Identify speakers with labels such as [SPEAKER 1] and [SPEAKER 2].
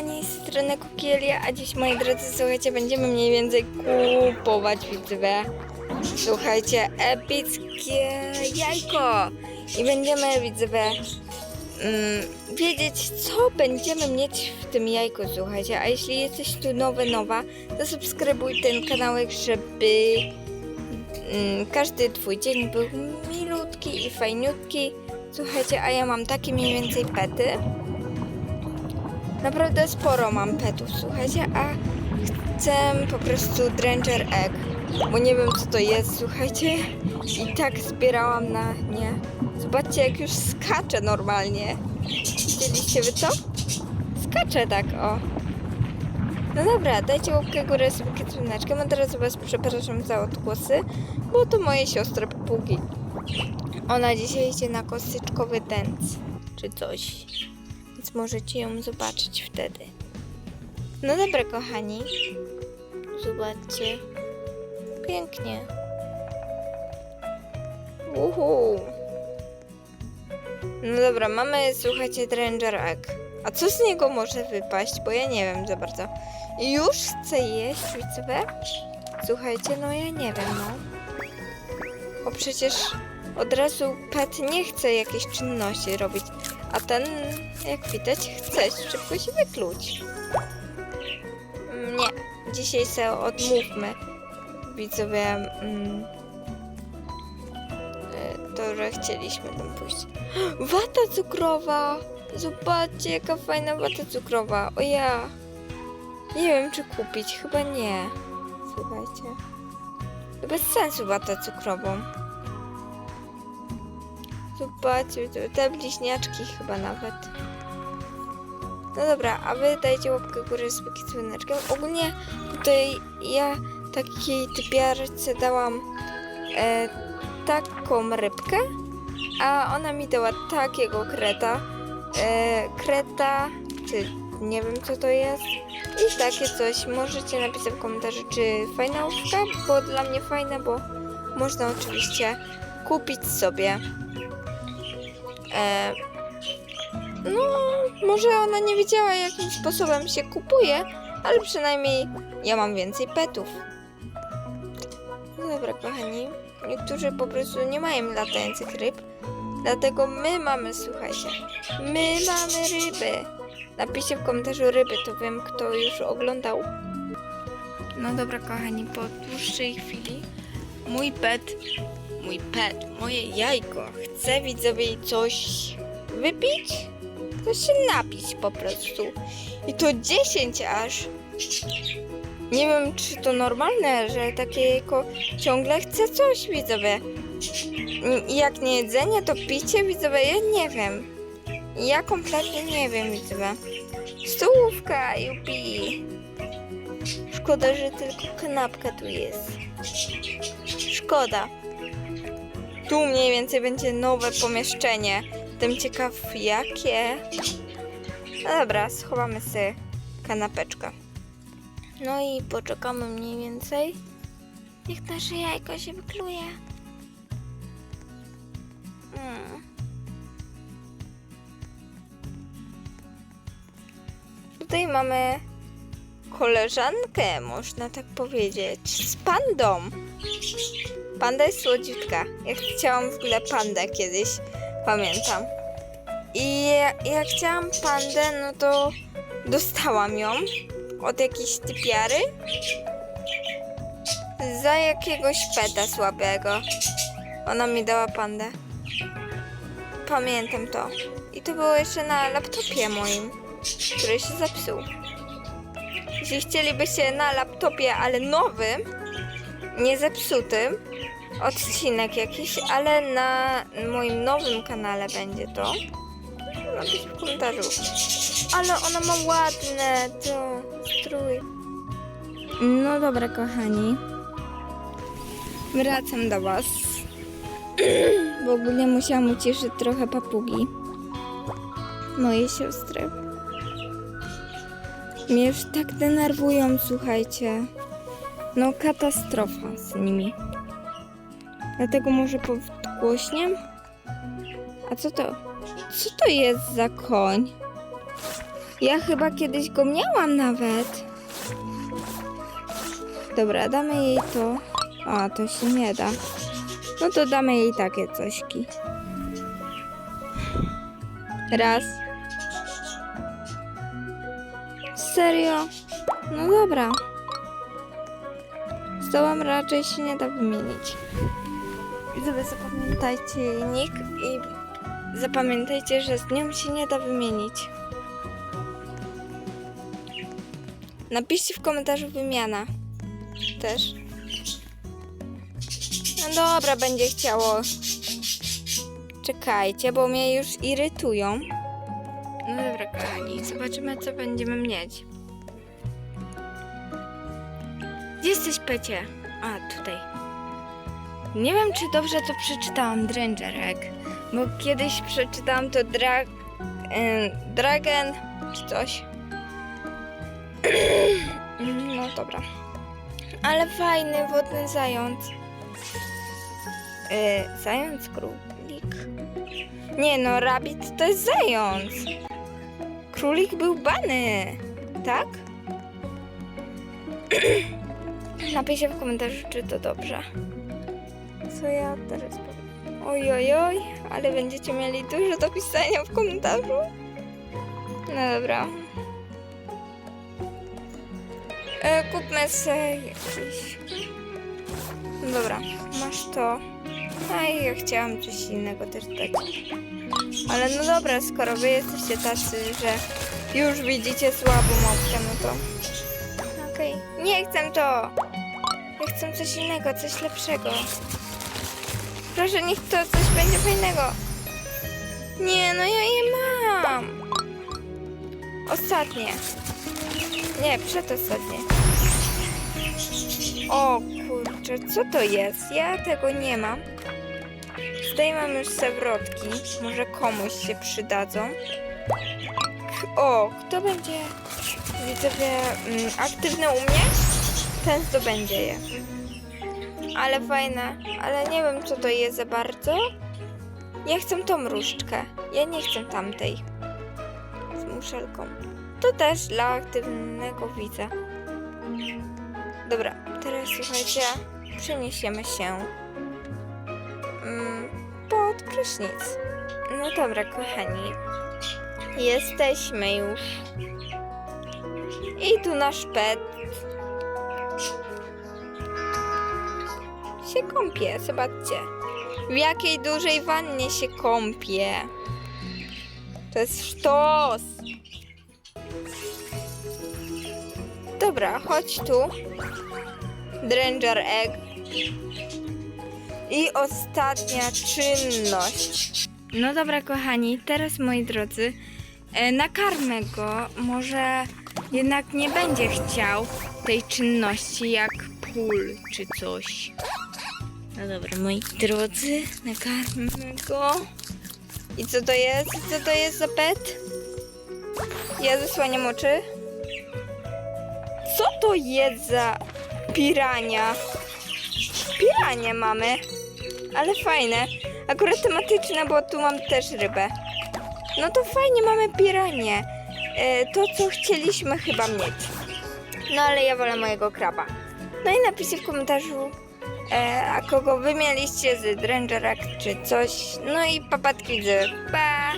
[SPEAKER 1] kochani, z strony Kukielia, a dziś moi drodzy, słuchajcie, będziemy mniej więcej kupować widzowie. Słuchajcie, epickie jajko i będziemy widzowie mm, wiedzieć, co będziemy mieć w tym jajku, słuchajcie. A jeśli jesteś tu nowy, nowa, to subskrybuj ten kanałek, żeby mm, każdy twój dzień był milutki i fajniutki. Słuchajcie, a ja mam takie mniej więcej pety. Naprawdę sporo mam petów, słuchajcie, a chcę po prostu Dranger Egg, bo nie wiem co to jest, słuchajcie. I tak zbierałam na nie. Zobaczcie jak już skacze normalnie. Widzieliście wy to? Skacze tak, o. No dobra, dajcie łapkę górę, sobie dzwoneczkiem, a teraz was przepraszam za odgłosy, bo to moje siostry papugi. Ona dzisiaj idzie na kosyczkowy dance, czy coś więc możecie ją zobaczyć wtedy. No dobra, kochani. Zobaczcie. Pięknie. Uhu. No dobra, mamy, słuchajcie, Dranger Egg. A co z niego może wypaść? Bo ja nie wiem za bardzo. Już chcę jeść, widzowie? Słuchajcie, no ja nie wiem, no. Bo przecież od razu pet nie chce jakiejś czynności robić, a ten, jak widać, chce szybko się wykluć. Nie, dzisiaj se odmówmy. Widzowie, mm, y, to, że chcieliśmy tam pójść. Wata cukrowa! Zobaczcie, jaka fajna wata cukrowa. O ja! Nie wiem, czy kupić. Chyba nie. Słuchajcie. Bez sensu watę cukrową. Zobaczcie, to te bliźniaczki chyba nawet. No dobra, a wy dajcie łapkę górę z dzwoneczkiem. Ogólnie tutaj ja takiej typiarce dałam e, taką rybkę, a ona mi dała takiego kreta. E, kreta, czy nie wiem co to jest. I takie coś. Możecie napisać w komentarzu, czy fajna łówka, bo dla mnie fajna, bo można oczywiście kupić sobie E, no, może ona nie wiedziała, jakim sposobem się kupuje, ale przynajmniej ja mam więcej petów. No dobra, kochani. Niektórzy po prostu nie mają latających ryb, dlatego my mamy, słuchajcie, my mamy ryby. Napiszcie w komentarzu ryby, to wiem, kto już oglądał. No dobra, kochani, po dłuższej chwili mój pet mój pet, moje jajko. Chce widzowie coś wypić? To się napić po prostu. I to 10 aż. Nie wiem, czy to normalne, że takie jajko ciągle chce coś, widzowie. I Jak nie jedzenie, to picie, widzowie, ja nie wiem. Ja kompletnie nie wiem, widzowie. Stołówka, jupi. Szkoda, że tylko kanapka tu jest. Szkoda. Tu mniej więcej będzie nowe pomieszczenie. Jestem ciekaw jakie. No dobra, schowamy sobie kanapeczkę. No i poczekamy mniej więcej. Niech nasze jajko się wykluje. Mm. Tutaj mamy koleżankę, można tak powiedzieć, z pandą. Panda jest słodziutka. Ja chciałam w ogóle pandę kiedyś, pamiętam. I jak chciałam pandę, no to dostałam ją od jakiejś typiary za jakiegoś peta słabego. Ona mi dała pandę. Pamiętam to. I to było jeszcze na laptopie moim, który się zepsuł. Jeśli chcielibyście na laptopie, ale nowym, nie zepsutym, odcinek jakiś, ale na moim nowym kanale będzie to. Napisz w komentarzu. Ale ona ma ładne to strój. No dobra, kochani. Wracam do was. W ogóle musiałam ucieszyć trochę papugi. Moje siostry. Mnie już tak denerwują, słuchajcie. No katastrofa z nimi. Dlatego może podgłośniem? A co to? Co to jest za koń? Ja chyba kiedyś go miałam nawet. Dobra, damy jej to. A, to się nie da. No to damy jej takie cośki. Raz. Serio? No dobra. Z tobą raczej się nie da wymienić. Widzowie, zapamiętajcie jej nick i zapamiętajcie, że z nią się nie da wymienić. Napiszcie w komentarzu wymiana. Też. No dobra, będzie chciało. Czekajcie, bo mnie już irytują. No dobra, kochani, zobaczymy, co będziemy mieć. Gdzie jesteś, Pecie? A, tutaj. Nie wiem, czy dobrze to przeczytałam, Drangerek, bo kiedyś przeczytałam to dra... y, Dragon czy coś. No dobra. Ale fajny wodny zając. Yy, zając królik? Nie no, rabbit to jest zając. Królik był bany, tak? Napiszcie w komentarzu, czy to dobrze. Co ja teraz powiem? Oj, oj, oj, ale będziecie mieli dużo do pisania w komentarzu. No dobra. E, kupmy sobie jakiś. Dobra, masz to. A ja chciałam coś innego też dać. Ale no dobra, skoro wy jesteście tacy, że już widzicie słabą opcję, no to... Okej, nie chcę to! Ja chcę coś innego, coś lepszego. Proszę, niech to coś będzie fajnego. Nie, no ja je mam. Ostatnie. Nie, przedostatnie. O kurczę, co to jest? Ja tego nie mam. Tutaj mam już sewrotki. Może komuś się przydadzą. O, kto będzie widzowie mm, aktywny u mnie? Ten zdobędzie je. Ale fajne, ale nie wiem co to jest za bardzo. Ja chcę tą różdżkę. Ja nie chcę tamtej. Z muszelką. To też dla aktywnego widza. Dobra, teraz słuchajcie, przeniesiemy się mm, pod prysznic. No dobra, kochani. Jesteśmy już. I tu nasz pet. Się kąpie, zobaczcie. W jakiej dużej wannie się kąpie. To jest sztos. Dobra, chodź tu. Dranger Egg. I ostatnia czynność. No dobra, kochani, teraz moi drodzy, e, nakarmę go. Może jednak nie będzie chciał tej czynności jak pól czy coś. No dobra, moi drodzy, nakarmmy go. I co to jest? Co to jest za pet? Ja zasłaniam oczy. Co to jest za pirania? Piranie mamy. Ale fajne. Akurat tematyczne, bo tu mam też rybę. No to fajnie, mamy piranie. E, to, co chcieliśmy chyba mieć. No ale ja wolę mojego kraba. No i napiszcie w komentarzu, e, a kogo wy mieliście z Drangerak czy coś. No i papatki z Pa!